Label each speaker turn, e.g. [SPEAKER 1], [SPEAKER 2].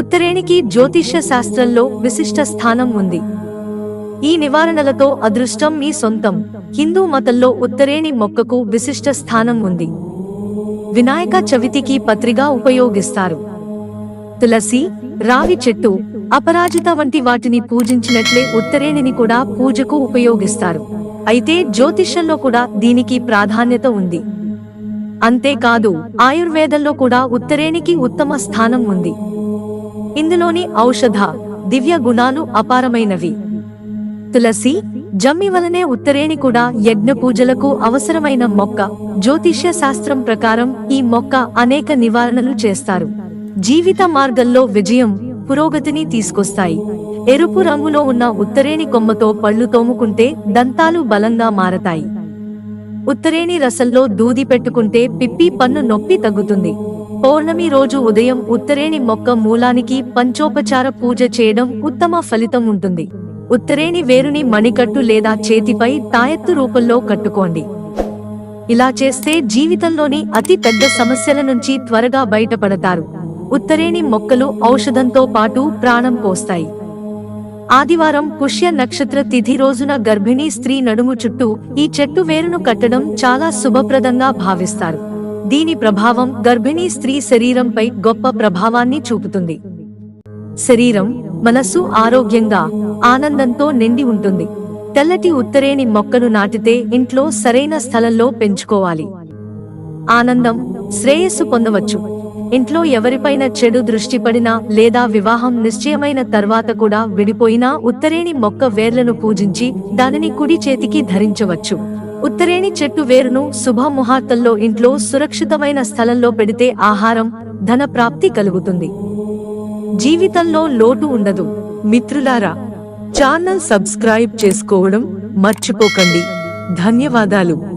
[SPEAKER 1] ఉత్తరేణికి జ్యోతిష్య శాస్త్రంలో విశిష్ట స్థానం ఉంది. ఈ నివారణలతో అదృష్టం మీ సొంతం. హిందూ మతంలో ఉత్తరేణి మొక్కకు విశిష్ట స్థానం ఉంది. వినాయక చవితికి పత్రిగా ఉపయోగిస్తారు. తులసి రావి చెట్టు అపరాజిత వంటి వాటిని పూజించినట్లే ఉత్తరేణిని కూడా పూజకు ఉపయోగిస్తారు. అయితే జ్యోతిష్యంలో కూడా దీనికి ప్రాధాన్యత ఉంది. అంతేకాదు ఆయుర్వేదంలో కూడా ఉత్తరేణికి ఉత్తమ స్థానం ఉంది. ఇందులోని ఔషధ దివ్య గుణాలు అపారమైనవి. తులసి జమ్మి వలనే ఉత్తరేణి కూడా యజ్ఞ పూజలకు అవసరమైన మొక్క. జ్యోతిష్య శాస్త్రం ప్రకారం ఈ మొక్క అనేక నివారణలు చేస్తారు. జీవిత మార్గంలో విజయం పురోగతిని తీసుకొస్తాయి. ఎరుపు రంగులో ఉన్న ఉత్తరేణి కొమ్మతో పళ్ళు తోముకుంటే దంతాలు బలంగా మారతాయి. ఉత్తరేణి రసంలో దూది పెట్టుకుంటే పిప్పి పన్ను నొప్పి తగ్గుతుంది. పౌర్ణమి రోజు ఉదయం ఉత్తరేణి మొక్క మూలానికి పంచోపచార పూజ చేయడం ఉత్తమ ఫలితం ఉంటుంది. ఉత్తరేణి వేరుని మణికట్టు లేదా చేతిపై తాయెత్తు రూపంలో కట్టుకోండి. ఇలా చేస్తే జీవితంలోని అతి పెద్ద సమస్యల నుంచి త్వరగా బయటపడతారు. ఉత్తరేణి మొక్కలు ఔషధంతో పాటు ప్రాణం పోస్తాయి. ఆదివారం పుష్య నక్షత్ర తిథి రోజున గర్భిణీ స్త్రీ నడుము చుట్టూ ఈ చెట్టు వేరును కట్టడం చాలా శుభప్రదంగా భావిస్తారు. దీని ప్రభావం గర్భిణీ స్త్రీ శరీరంపై గొప్ప ప్రభావాన్ని చూపుతుంది. శరీరం మనస్సు ఆరోగ్యంగా ఆనందంతో నిండి ఉంటుంది. తెల్లటి ఉత్తరేణి మొక్కను నాటితే ఇంట్లో సరైన స్థలంలో పెంచుకోవాలి. ఆనందం శ్రేయస్సు పొందవచ్చు. ఇంట్లో ఎవరిపైన చెడు దృష్టి పడినా లేదా వివాహం నిశ్చయమైన తర్వాత కూడా విడిపోయినా ఉత్తరేణి మొక్క వేర్లను పూజించి దానిని కుడి చేతికి ధరించవచ్చు. ఉత్తరేణి చెట్టు వేరును శుభముహూర్తంలో ఇంట్లో సురక్షితమైన స్థలంలో పెడితే ఆహారం ధన ప్రాప్తి కలుగుతుంది. జీవితంలో లోటు ఉండదు.
[SPEAKER 2] మిత్రులారా ఛానల్ సబ్స్క్రైబ్ చేసుకోవడం మర్చిపోకండి. ధన్యవాదాలు.